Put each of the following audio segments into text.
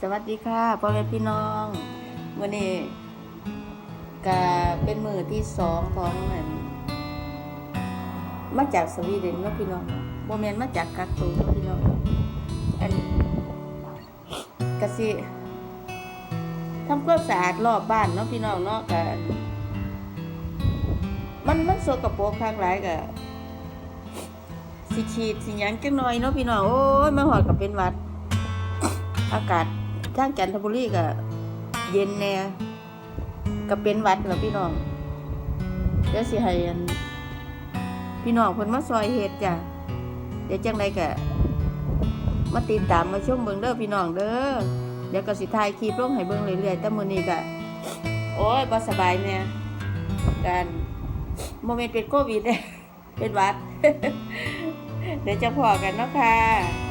สวัสดีค่ะพ่อแม่พี่น้องวันนี้ก็เป็นมือที่สองของอันมาจากสวีเดนเนาะพี่น้องโมเมนมาจากกักตูเนาะพี่น้องอันกะสิทำความสะอาดรอบบ้านเนาะพี่น้องเนาะกะมันมันสกปรกข้างหลายกะสิฉีดสิหยังจังหน่อยเนาะพี่น้องโอ้ยมาหอดกับเป็นวัด อากาศ ทางจันทบุรีก็เย็นแน่ก็เป็นวัดแล้วพี่น้องเดี๋ยวสิให้พี่น้องเพิ่นมาซอยเฮ็ดจ้ะเดี๋ยวจังไดก็มาติดตามมาชมเบิ่งเด้อพี่น้องเด้อเดี๋ยวก็สิถ่ายคลิปลงให้เบิ่งเรื่อยๆแต่มื้อนี้ก็โอ้ยบ่สบายแน่การโมเมนต์เป็นโควิดเด้เป็นวัด เดี๋ยวจะพอกันเนาะค่ะค่ะ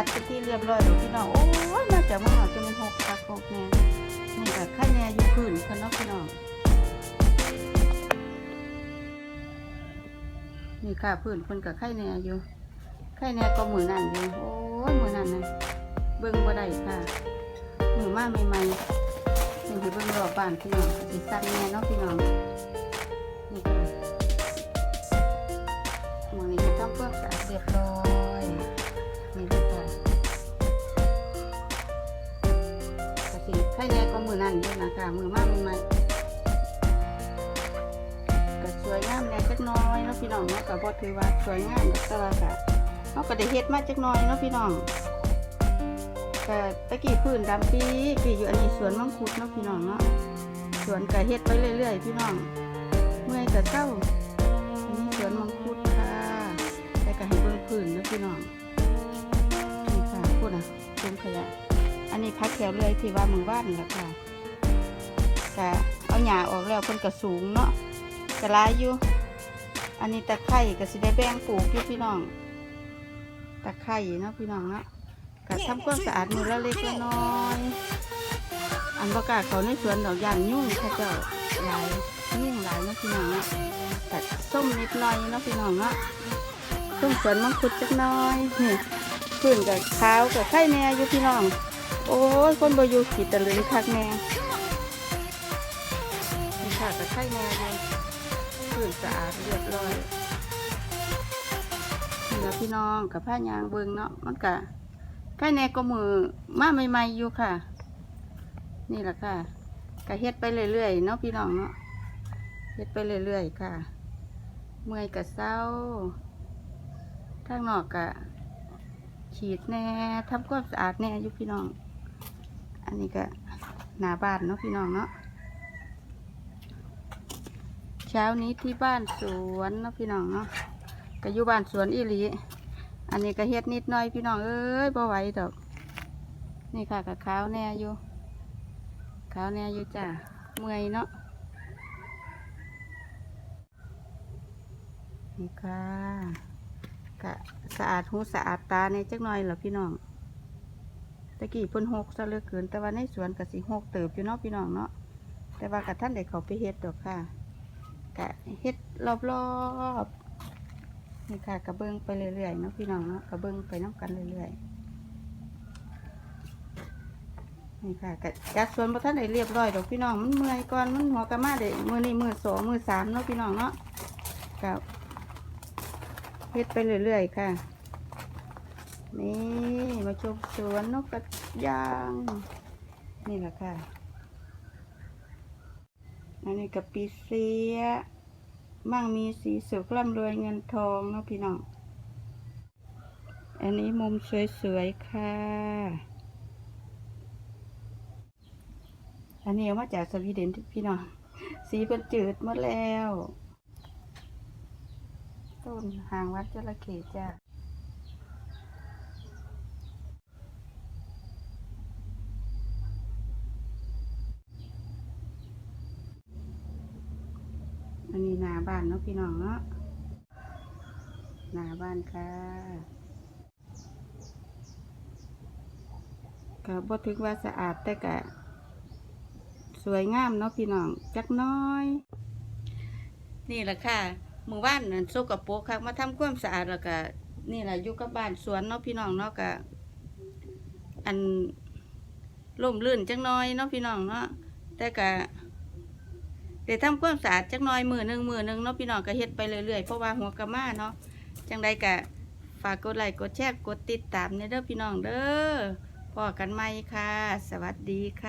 จัดเป็นที่เรียบร้อยแล้วพี่น้องโอ้ยมาจากมหาจนมันหกคักหกแน่นี่ก็ข้าแน่อยู่พื้นเพิ่นนาะพี่น้องนี่ค่ะพื้นเพิ่นกับไข่แน่อยู่ไข่แน่ก็มือนั่นอยู่โอ้ยมือนั่นนั่นเบิ่งบ่ได้ค่ะหนูมาใหม่ๆหนูไปเบิ่งรอบบ้านพี่น้องสิสั่นแน่เนาะพี่น้องนี่ค่ะมื้นี้ก็ต้องเพื่อสะอาดเรียบร้อย นั่นอยู่นะคะมือมาใหม่ๆก็สวยงามแน่จักน้อยเนาะพี่น้องเนาะก็บ่ถือว่าสวยงามดอกแต่ว่าก็เฮาก็ได้เฮ็ดมาจักน้อยเนาะพี่น้องก็ตะกี้พื้นดำปีปีอยู่อันนี้สวนมังคุดเนาะพี่น้องเนาะสวนก็เฮ็ดไปเรื่อยๆพี่น้องเมื่อยก็เศร้าอันนี้สวนมังคุดค่ะแต่ก็ให้เบิ่งพื้นเนาะพี่น้องนี่ค่ะพูดนะตุ้มขยะอันนี้พักแถวเลยที่ว่ามือบ้านนี่แหละค่ะ ก็เอาหญ้าออกแล้วเพิ่นก็สูงเนาะก็หลายอยู่ อันนี้ตะไคร่ก็สิได้แบ่งปลูกอยู่พี่น้อง ตะไคร่เนาะพี่น้องเนาะก็ทำความสะอาดมือละเล็กละน้อย อันประกาศเขาในสวนดอกยานยุ่งเขาเจ้าหลายยุ่งหลายเนาะพี่น้องเนาะแต่ส้มนิดหน่อยเนาะพี่น้องเนาะส้มสวนมังคุดจักน้อยนี่พื้นกับขาวกับไข่แน่อยู่พี่น้อง โอ้ยคนบอยู่ขีดตะลึงคักแน่ ค่ะกับไข่แน่เลยพื้นสะอาดเรียบร้อยนี่ละพี่น้องกับผ้ายางเบิงเนาะมันกะไข่แน่ก็มือมาใหม่ๆอยู่ค่ะ นี่แหละค่ะก็เฮ็ดไปเรื่อยๆเนาะพี่น้องเนาะเฮ็ดไปเรื่อยๆค่ะ เมื่อยกะเศร้าทางนอกกะฉีดแน่ทำความสะอาดแน่อยู่พี่น้อง อันนี้ก็หน้าบ้านเนาะพี่น้องเนาะ เช้านี้ที่บ้านสวนเนาะพี่น้องเนาะก็อยู่บ้านสวนอีหลีอันนี้ก็เฮ็ดนิดหน่อยพี่น้องเอ้ยบ่ไหวดอก นี่ค่ะกับข้าวแน่อยู่ข้าวแน่อยู่จ้ะเมื่อยเนาะนี่ค่ะกะสะอาดหูสะอาดตาในจักหน่อยเหรอพี่น้องตะกี้พ่นหกซะเลือเกิน แต่ว่าในสวนกะสิหกเติบอยู่เนาะพี่น้องเนาะแต่ว่ากะท่านได้เขาไปเฮ็ดดอกค่ะ กะเฮ็ดรอบๆนี่ค่ะกระเบื้องไปเรื่อยๆเนาะพี่น้องเนาะกระเบื้องไปน้ำกันเรื่อยๆนี่ค่ะกะจากสวนพระท่านได้เรียบร้อยดอกพี่น้องมันเมื่อยก่อนมันหัวกระมาเด็มือนี้มือสองมือสามเนาะพี่น้องเนาะกับเฮ็ดไปเรื่อยๆค่ะนี่มาชมสวนนกกระยาง นี่แหละค่ะ อันนี้กับปีเสียมั่งมีสีสุขร่ำรวยเงินทองเนาะพี่น้อง อันนี้มุมสวยๆค่ะ อันนี้เอามาจากสวีเดนพี่น้อง สีเป็นจืดหมดแล้ว ต้นหางวัดจระเข้จ้า อันนี้นาบ้านเนาะพี่น้องเนาะนาบ้านค่ะก็บ่ถึงว่าสะอาดแต่กะสวยงามเนาะพี่น้องจักน้อย นี่แหละค่ะหมู่บ้านนั่นโซกโปรกค่ะมาทำความสะอาดแล้วก็นี่แหละอยู่กับบ้านสวนเนาะพี่น้องเนาะก็อันล่มลื่นจักน้อยเนาะพี่น้องเนาะแต่ก็ เดี๋ยวทำความสะอาดจักหน้อยมือหนึ่งมือหนึ่งเนาะพี่น้องก็เฮ็ดไปเรื่อยๆเพราะว่าหัวกระมาเนาะจังใดก็ฝากกดไลค์กดแชร์กดติดตามเนี่ยเด้อพี่น้องเด้อพอกันไหมค่ะ สวัสดีค่ะ